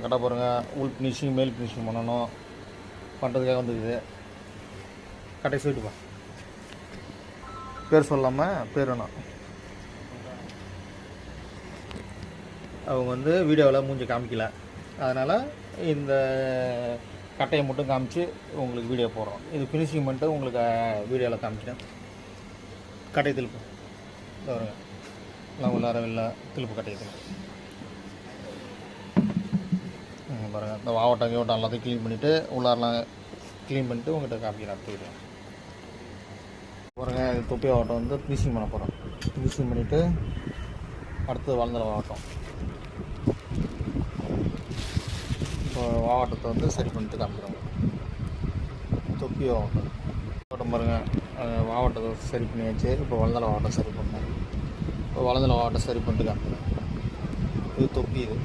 இந்த கடை பாருங்கள் உள் ஃபினிஷிங் மேல் ஃபினிஷிங் பண்ணணும். பண்ணுறதுக்காக வந்துருக்குது. கடை சொல்லிட்டுப்பா பேர் சொல்லாமல் பேர் வேணாம். அவங்க வந்து வீடியோவில் மூஞ்சி காமிக்கல. அதனால் இந்த கட்டையை மட்டும் காமிச்சு உங்களுக்கு வீடியோ போடுறோம். இது ஃபினிஷிங் மட்டும் உங்களுக்கு வீடியோவில் காமிச்சிட்டேன் கட்டை திருப்பு. இதோ வருங்க நான் உள்ளார இல்லை திருப்பு கட்டை திருப்பு. ம், பாருங்கள் இந்த வாவட்டம் கீவட்டம் எல்லாத்தையும் க்ளீன் பண்ணிவிட்டு உள்ளாரெலாம் க்ளீன் பண்ணிட்டு உங்கள்கிட்ட காப்பி எடுத்துக்கிட்டேன் பாருங்க இது தொப்பி வாவட்டம் வந்து ஃபினிஷிங் பண்ண போகிறோம் ஃபினிஷிங் பண்ணிவிட்டு அடுத்து வளர்ந்துற வாவட்டம். இப்போ வாவட்டத்தை வந்து சரி பண்ணிட்டு காமிக்கிறோம் தொப்பி வாவட்டம். வாவட்டம் பாருங்கள் வாவட்டத்தை சரி பண்ணியாச்சு. இப்போ வளர்ந்தல வாவட்டம் சரி பண்ணேன் இப்போ வளர்ந்தல வாவட்டம் சரி பண்ணிட்டு காமிக்கிறேன் இது தொப்பி இது.